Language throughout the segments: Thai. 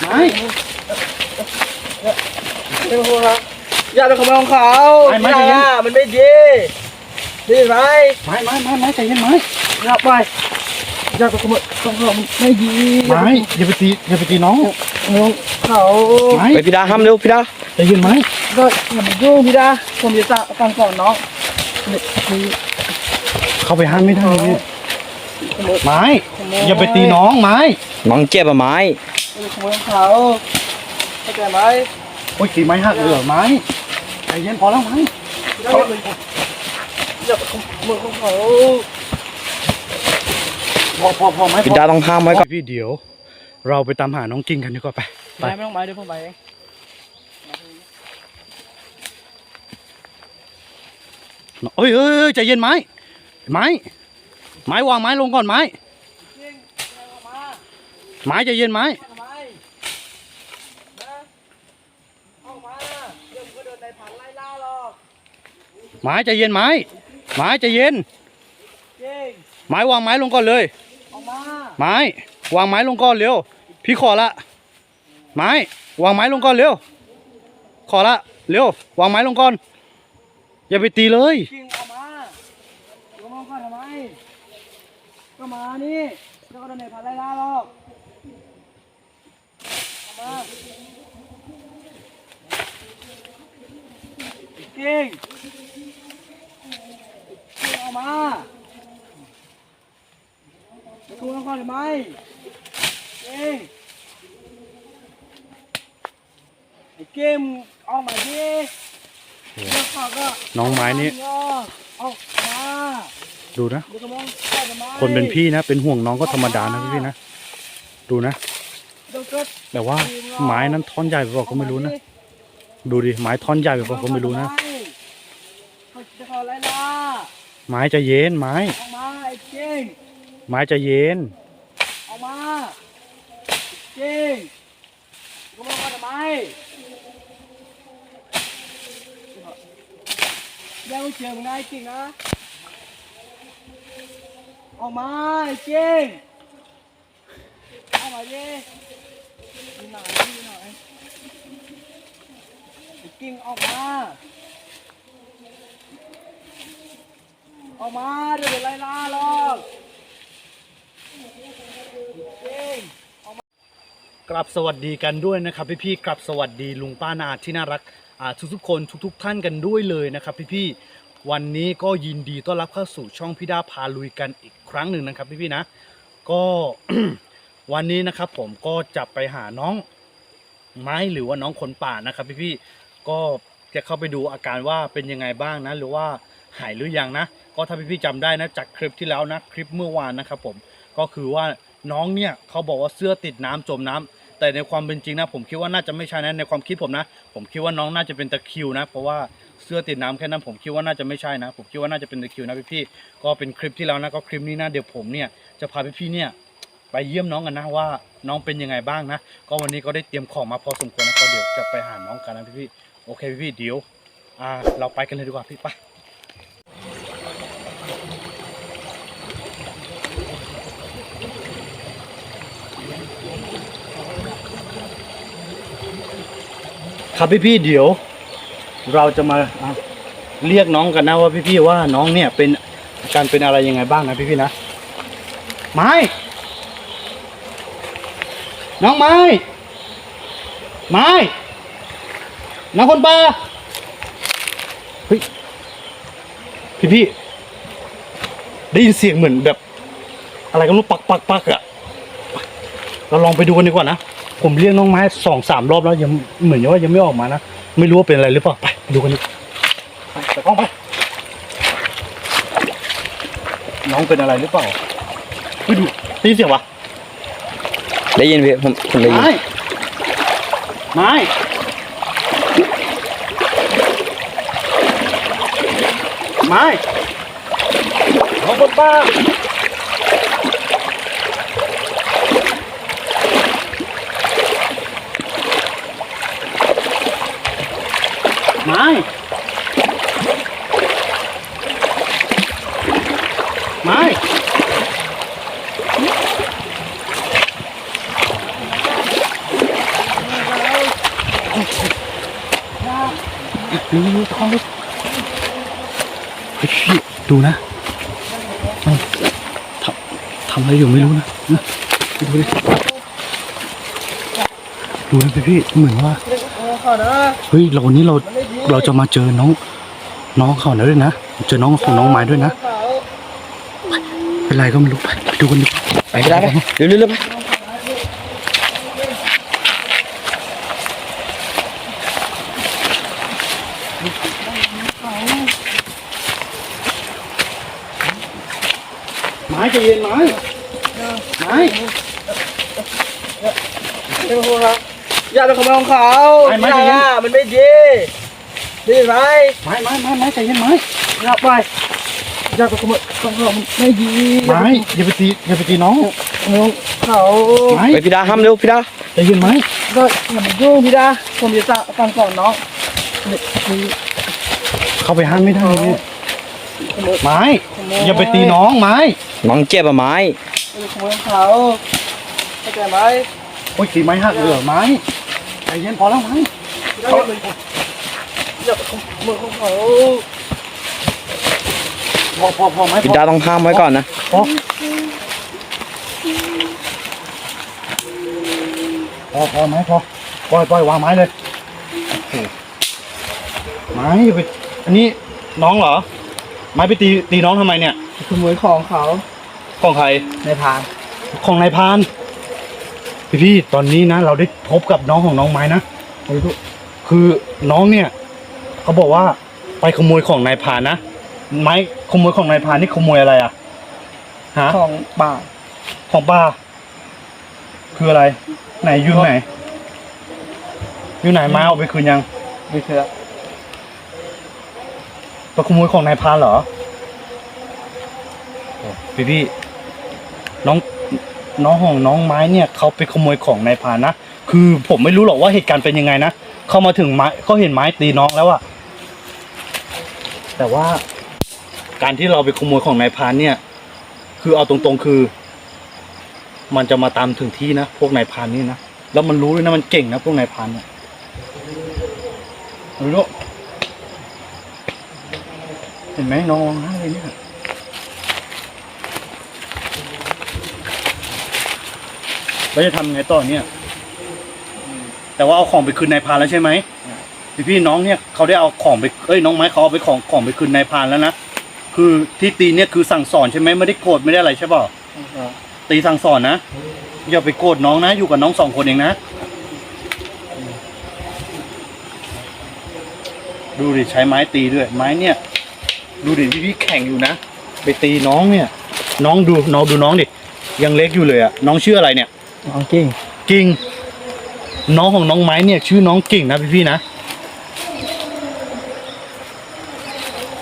ไม้ไม่ต้องพูดครับอย่าไปขโมยของเขาไม่ไม่ไม่อะมันไม่ดีดีไหมไม้ไม้ไม้ไม้ใจเย็นไม้อย่าไปอย่าไปขโมยของเขามันไม่ดีไม้อย่าไปตีอย่าไปตีน้องน้องเขาไปพี่ดาห้ามเร็วพี่ดาใจเย็นไม้ก็อย่ามายุ่งพี่ดาผมจะสั่งสอนน้องเด็กนี่เข้าไปห้ามไม่ได้เลยขโมไม้อย่าไปตีน้องไม้น้องเจ็บอะไม้ อย่าไปขโมยของเขาเข้าใจไหมโอ้ยตีไม้หักเลยเหรอไม้ใจเย็นพอแล้วไม้อย่าไปอย่าไปขโมยของเขาพอพอพอไหมพี่ดาต้องห้ามไว้ก่อนพี่เดี๋ยว เราไปตามหาน้องกิ้งกันดีกว่าไปไปไม่ไม่ต้องไปเดี๋ยวผมไปเองเอ้ยเอ้ยเอ้ยใจเย็นไม้ไม้ไม้วางไม้ลงก่อนไม้จริงเอามาไม้ใจเย็นไม้ ทำไมนะออกมาเดี๋ยวมึงก็โดนนายพันไล่ล่าหรอก ไม้ใจเย็นไม้ไม้ใจเย็นจริงไม้วางไม้ลงก่อนเลยออกมาไม้วางไม้ลงก่อนเร็ว พี่ขอละ ไม้วางไม้ลงก่อนเร็ว ขอละเร็ว วางไม้ลงก่อน อย่าไปตีเลยจริงออกมาลงมาก่อนทำไมก็มานี่เดี๋ยวก็โดนนายพันไล่ล่าหรอกออกมาจริงจริง ออกมาจะทวงก่อนทำไมจริงไอ้เกมออกมาดิแล้วเขาก็น้องไม้นี่ออกมาดูนะเดี๋ยวก็มองใต้ต้ไม้คนเป็นพี่นะ เป็นห่วงน้องก็ธรรมดานะพี่ๆนะ ดูนะ เดี๋ยวเกิดแต่ว่าไม้นั้นท่อนใหญ่ไปบอกก็ไม่รู้นะ ดูดิไม้ท่อนใหญ่ไปบอกก็ไม่รู้นะเขาจะเขาไล่ล่า ไม้ใจะเย็นไม้ ออกมาไอ้เก่งไม้ใจะเย็น ออกมาเก่งก็มองมาทำไมเดี๋ยวเจอมึงได้จริงนะ ออกมาไอ้เก่งเอามาดิดูหน่อยดูหน่อยไอ้กิ้งออกมาออกมา เดี๋ยวเดี๋ยวไล่ล่าหรอกไอ้กิ้งกลับสวัสดีกันด้วยนะครับพี่ๆกลับสวัสดีลุงป้านาที่น่ารักอ่าทุกๆคนทุกๆท่านกันด้วยเลยนะครับพี่ๆวันนี้ก็ยินดีต้อนรับเข้าสู่ช่องพี่ดาพาลุยกันอีกครั้งหนึ่งนะครับพี่ๆนะก็ วันนี้นะครับผมก็จะไปหาน้องไม้หรือว่าน้องคนป่านะครับพี่ๆก็จะเข้าไปดูอาการว่าเป็นยังไงบ้างนะหรือว่า หายหรือยังนะ ก็ถ้าพี่ๆจำได้นะจากคลิปที่แล้วนะคลิปเมื่อวานนะครับผมก็คือว่าน้องเนี่ยเขาบอกว่าเสื้อติดน้ำจมน้ำแต่ในความเป็นจริงนะผมคิดว่าน่าจะไม่ใช่นะในความคิดผมนะ ผมคิดว่าน้องน่าจะเป็นตะคิวนะ เพราะว่าเสื้อติดน้ำแค่นั้นผมคิดว่าน่าจะไม่ใช่นะ ผมคิดว่าน่าจะเป็นตะคิวนะพี่ๆก็เป็นคลิปที่แล้วนะก็คลิปนี้นะเดี๋ยวผมเนี่ยจะพาพี่ๆเนี่ยไปเยี่ยมน้องกันนะว่าน้องเป็นยังไงบ้างนะ ก็วันนี้ก็ได้เตรียมของมาพอสมควรนะก็เดี๋ยวจะไปหาน้องกันนะพี่ๆโอเคพี่ๆเดี๋ยวอ่าเราไปกันเลยดีกว่าพี่ไป ครับพี่ๆเดี๋ยว เราจะมาะเรียกน้องกันนะว่าพี่ๆว่าน้องเนี่ยเป็นอาการเป็นอะไรยังไงบ้างนะพี่ๆนะไม้น้องไม้ไม้น้องคนป่าเฮ้ยพี่พี่ๆได้ยินเสียงเหมือนแบบ อะไรก็รู้ปักปักปักอะเราลองไปดูกันดีกว่านะ ผมเรียกน้องไม้สองสามรอบแล้วยังเหมือนว่ายังไม่ออกมานะไม่รู้ว่าเป็นอะไรหรือเปล่าไปดูกันดีกว่าไปแต่กล้องไปน้องเป็นอะไรหรือเปล่าเฮ้ยดูได้ยินเสียงวะได้ยินพี่ผมผมได้ยินไม้ไม้ไม้น้องคนป้า ไม่ไม่นี่ท้องลูกเฮ้ยดูนะทำทำอะไรอยู่ไม่รู้นะดูดิดูนะพี่เหมือนว่าเฮ้ยเราวันนี้เรา เราจะมาเจอน้อง น้องเขาด้วยนะเจอน้องของน้องไม้ด้วยนะเขาเป็นไรก็ไม่รู้ไปไปดูกันดีกว่าไปพี่ดาไปเร็วเร็วเร็วไปไม้ใจเย็นไม้ไม้เจ้าของเขาอย่าไปขโมยของเขาไม่ไม่อย่ามันไม่ดี ดีไหมไม้ไม้ไม้ไม้ใจเย็นไม้อย่าไปอย่าไปขโมยของเขามันไม่ดีไม้อย่าไปตีอย่าไปตีน้องขโมยเขาไม้ไปพี่ดาห้ามเร็วพี่ดาใจเย็นไม้ก็อย่ามายุ่งพี่ดาผมจะสั่งสอนน้องนี่นี่เข้าไปห้ามไม่ได้เนี่ยขโมยไม้อย่าไปตีน้องไม้น้องเจ็บอะไม้ขโมยของเขาเข้าใจไหมโอ้ยตีไม้หักเลยเหรอไม้ใจเย็นพอแล้วไม้ เขาอย่าไปขโมยของเขาพอพอพอไม้พพี่อดาต้องห้ามไว้ก่อนนะพอพอพอไม้พอปล่อยปล่อยวางไม้เลยโอ้โหไม้อย่าไปอันนี้น้องเหรอ ไม้ไปตีตีน้องทำไมเนี่ยขโมยของเขาของใครในพานของนายพรานพี่พี่ตอนนี้นะ เราได้พบกับน้องของน้องไม้นะคือน้องเนี่ย เขาบอกว่าไปขโมยของนายพรานนะไม้ขโมยของนายพรานนี่ขโมยอะไรอะฮะของป่าของป้า คืออะไร ไหนอยู่ไหนอยู่ไหนไม้เอาไปคืนยัง ไม่เชื่อไปขโมยของนายพรานเหรอโอ้พี่พี่น้องน้องของน้องไม้เนี่ยเขาไปขโมยของนายพรานนะคือผมไม่รู้หรอกว่าเหตุการณ์เป็นยังไงนะเข้ามาถึงไม้ก็เห็นไม้ตีน้องแล้วอะ แต่ว่าการที่เราไปขโมยของนายพรานเนี่ย คือเอาตรงๆคือ มันจะมาตามถึงที่นะพวกนายพรานนี่นะแล้วมันรู้ด้วยนะมันเก่งนะพวกนายพรานเนี่ยรู้เห็นไหมน้ององไห้เลยเนี่ยเราจะทำไงต่อเนี่ย แต่ว่าเอาของไปคืนนายพรานแล้วใช่ไหม พี่พี่น้องเนี่ยเขาได้เอาของไปเอ้ยน้องไม้เขาเอาไปของของไปคืนนายพรานแล้วนะคือที่ตีเนี่ยคือสั่งสอนใช่ไหมไม่ได้โกรธไม่ได้อะไรใช่เปล่าตีสั่งสอนนะอย่าไปโกรธน้องนะ อยู่กับน้องสองคนเองนะ ดูดิใช้ไม้ตีด้วย ไม้เนี่ย ดูดิพี่พี่แข่งอยู่นะไปตีน้องเนี่ย น้องดูน้องดูน้องดิยังเล็กอยู่เลยอะน้องชื่ออะไรเนี่ยน้องกิ้งกิ่งน้องของน้องไม้เนี่ย ชื่อน้องกิ่งนะพี่พี่ๆนะ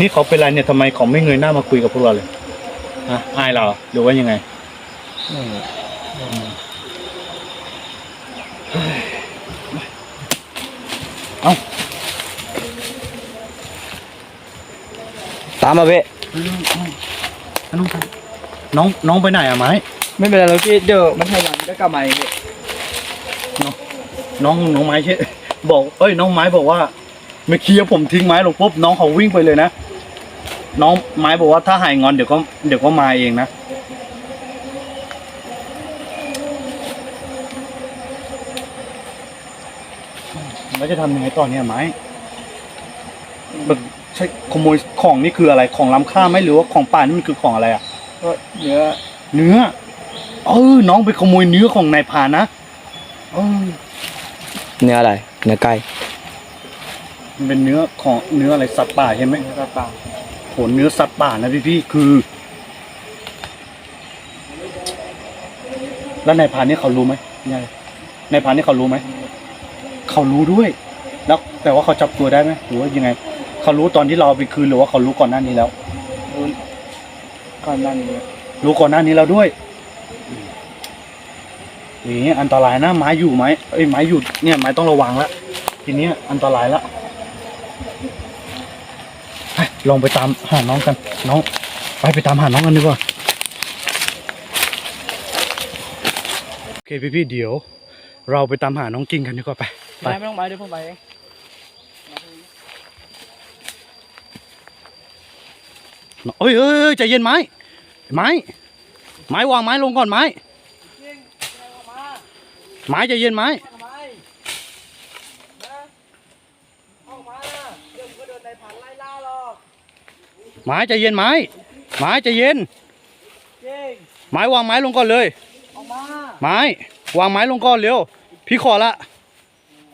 นี่เขาเป็นไรเนี่ยทำไมเขาไม่เงยหน้ามาคุยกับพวกเราเลยฮะอายเราเหรอหรือว่ายังไงเอ้าตามมาพี่น้องน้องน้องไปไหนอะไม้ไม่เป็นไรเราพี่เดี๋ยวมันให้วันก็กลับมาเองน้องน้องไม้ใช่บอก เอ้ย น้องไม้บอกว่า เมื่อกี้ผมทิ้งไม้ลงปุ๊บน้องเขาวิ่งไปเลยนะ น้องไม้บอกว่าถ้าหายงอนเดี๋ยวก็เดี๋ยวก็มาเองนะ แล้วจะทำยังไงต่อเนี่ยไม้แบบใช่ขโมยของนี่คืออะไรของล้ำค่าไหมหรือว่าของป่านี่มันคือของอะไรอะก็เนื้อเนื้อ เออ น้องไปขโมยเนื้อของนายพรานนะเออเนื้ออะไร เนื้อไก่ มันเป็นเนื้อของเนื้ออะไรสัตว์ป่าใช่ไหมเนื้อกระปังโหเนื้อสัตว์ป่านะพี่พี่ๆคือ แล้วนายพรานนี่เขารู้ไหมนายนายพรานนี่เขารู้ไหมเขารู้ด้วย แล้วแต่ว่าเขาจับตัวได้ไหมหรือว่ายังไง เขารู้ตอนที่เราเอาไปคืนหรือว่าเขารู้ก่อนหน้านี้แล้วรู้ก่อนหน้านี้รู้ก่อนหน้านี้แล้วด้วยอย่างนี้อันตรายนะไม้อยู่ไหมเอ้ยไม้อยู่เนี่ยไม้ต้องระวังละทีเนี้ยอันตรายละไป ลองไปตามหาน้องกัน น้อง ไปไปตามหาน้องกันดีกว่าโอเคพี่พี่เดี๋ยว เราไปตามหาน้องกิ่งกันดีกว่าไปไปไม่ต้องไปเดี๋ยวผมไปเองเอ้ยเอ้ยใจเย็นไม้ไม้ไม้วางไม้ลงก่อนไม้ไม้ใจเย็นไม้ ไม้ใจเย็นไม้ ไม้ใจเย็นเก่งไม้วางไม้ลงก่อนเลยออกมาไม้ วางไม้ลงก่อนเร็ว พี่ขอละ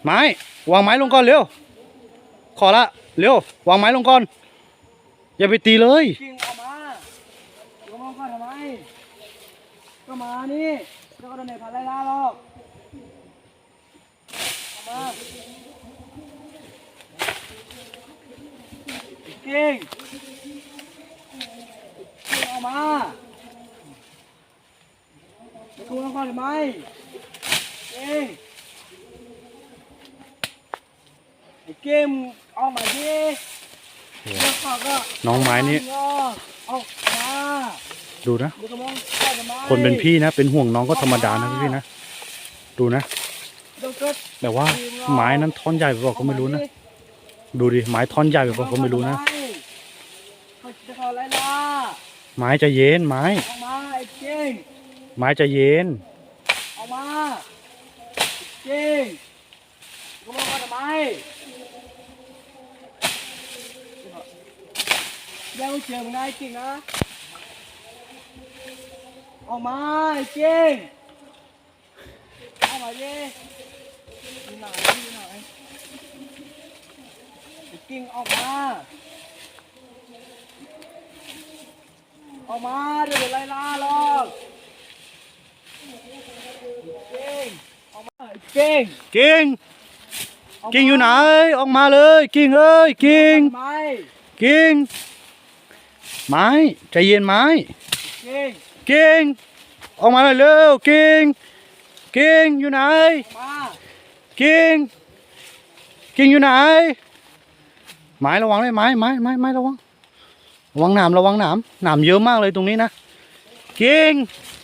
ไม้ วางไม้ลงก่อนเร็ว ขอละ เร็ว วางไม้ลงก่อน อย่าไปตีเลยเก่งออกมาเดี๋ยวมองก่อนทำไมก็มานี่แล้วก็โดนนายพันไล่ล่าหรอกออกมาเก่ง เก่งออกมาจะกลัวก่อนทำไมเก่งไอ้เกมออกมาดิแล้วเขาก็น้องไม้นี่ออกมาดูนะเดี๋ยวก็มองเข้าทำไมคนเป็นพี่นะ เป็นห่วงน้องก็ธรรมดานะพี่ๆนะ ดูนะ เดี๋ยวเกิดแต่ว่าไม้นั้นท่อนใหญ่ไปบอกก็ไม่รู้นะ ดูดิไม้ท่อนใหญ่ไปบอกก็ไม่รู้นะ เขาจะเขาไล่ล่า ไม้ใจะเย็นไม้ ออกมาไอ้เก่งไม้ใจะเย็น ออกมาเก่งก็มองเข้าทำไมแย่งเชียร์มึงได้จริงนะ ออกมาไอ้เก่งออกมาดิอยู่ไหนอยู่ไหนไอ้เก่งออกมา ออกมาเดี๋ยวเดี๋ยวไล่ล่าหรอกเก่งออกมาเก่งกิ่งออกมากิ่งอยู่ไหน ออกมาเลยกิ่งเอ้ยกิ่งทำไมกิ่งไม้ใจเย็นไม้เก่งกิ่งออกมาเลยเร็วกิ่งกิ่งอยู่ไหนออกมากิ่งกิ่งอยู่ไหน ไม้ระวังเลยไม้ไม้ไม้ไม้ระวัง ระวังหนามระวังหนามหนามเยอะมากเลยตรงนี้นะกิ่ง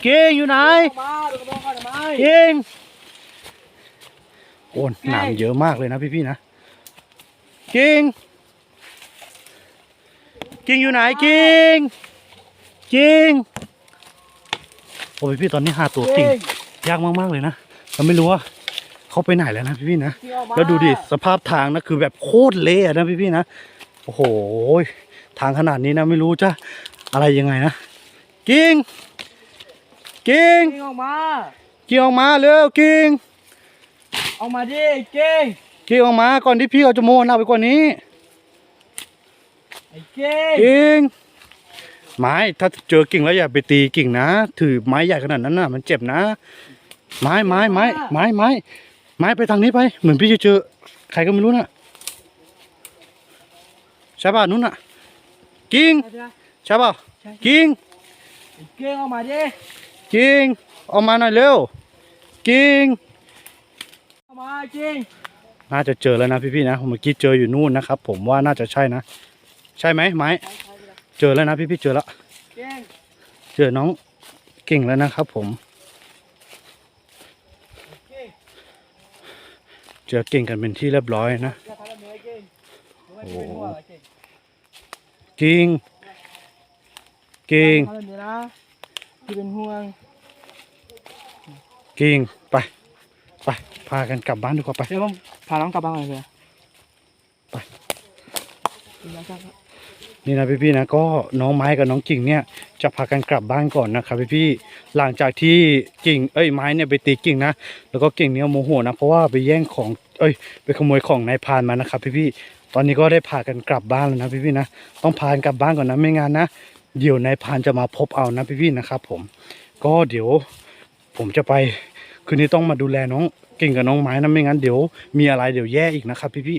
กิ่งอยู่ไหนออกมาเดี๋ยวก็มองก่อนทำไมกิ่งโอ้หนามเยอะมากเลยนะพี่ๆนะกิ่งกิ่งอยู่ไหนกิ่งกิ่งโอ้ยพี่ตอนนี้หาตัวกิ่งเก่งยากมากๆเลยนะเราไม่รู้ว่าเขาไปไหนแล้วนะพี่ๆนะเก่งออกมาแล้วดูดิสภาพทางนะคือแบบโคตรเละอะนะพี่ๆนะโอ้โห ทางขนาดนี้นะไม่รู้จะอะไรยังไงนะกิ่งกิ่งเก่งออกมากิ่งออกมาเร็วกิ่งออกมาดิเก่งกิ่งออกมาก่อนที่พี่เขาจะโมนเอาไปกว่านี้ไอ้เก่งกิ่งไม้ถ้าเจอกิ่งแล้วอย่าไปตีกิ่งนะ ถือไม้ใหญ่ขนาดนั้นนะมันเจ็บนะ ไม้ไม้ไม้ไม้ไม้ไม้ไปทางนี้ไป เหมือนพี่จะเจอใครก็ไม่รู้น่ะใช่ป่ะนู้นน่ะ กิ่งเอาดิใช่ป่ะกิ่งไอ้เก่งออกมาดิกิ่งออกมาหน่อยเร็วกิ่งออกมาเก่งน่าจะเจอแล้วนะพี่ๆนะเมื่อกี้เจออยู่นู่นนะครับ ผมว่าน่าจะใช่นะ ใช่ไหมไม้ใช่ใช่ไปเลยเจอแล้วนะพี่ๆเจอแล้วเก่งเจอน้องกิ่งแล้วนะครับ ผมเก่งเจอกิ่งกันเป็นที่เรียบร้อยนะอย่าทำแบบนี้ไอ้ เก่งไม่เป็นหัวไอ้เก่งกิ่งกิ่งทำแบบนี้นะที่เป็นห่วงกิ่งไป ไป พากันกลับบ้านดีกว่าไป เดี๋ยวผมพาน้องกลับบ้านก่อนเลยไปกินยาจับนี่นะพี่ๆนะก็น้องไม้กับน้องกิ่งเนี่ยจะพากันกลับบ้านก่อนนะครับพี่ๆหลังจากที่กิ่งเอ้ยไม้เนี่ยไปตีกิ่งนะแล้วก็กิ่งเนี่ยโมโหนะเพราะว่าไปแย่งของเอ้ยไปขโมยของนายพรานมานะครับพี่ๆ ตอนนี้ก็ได้พากันกลับบ้านแล้วนะพี่พี่นะต้องพากันกลับบ้านก่อนนะไม่งั้นนะเดี๋ยวนายพานจะมาพบเอานะพี่พี่นะครับ ผม ก็เดี๋ยวผมจะไปคืนนี้ต้องมาดูแลน้องกิ่งกับน้องไม้นะไม่งั้นเดี๋ยวมีอะไรเดี๋ยวแย่อีกนะครับ พี่พี่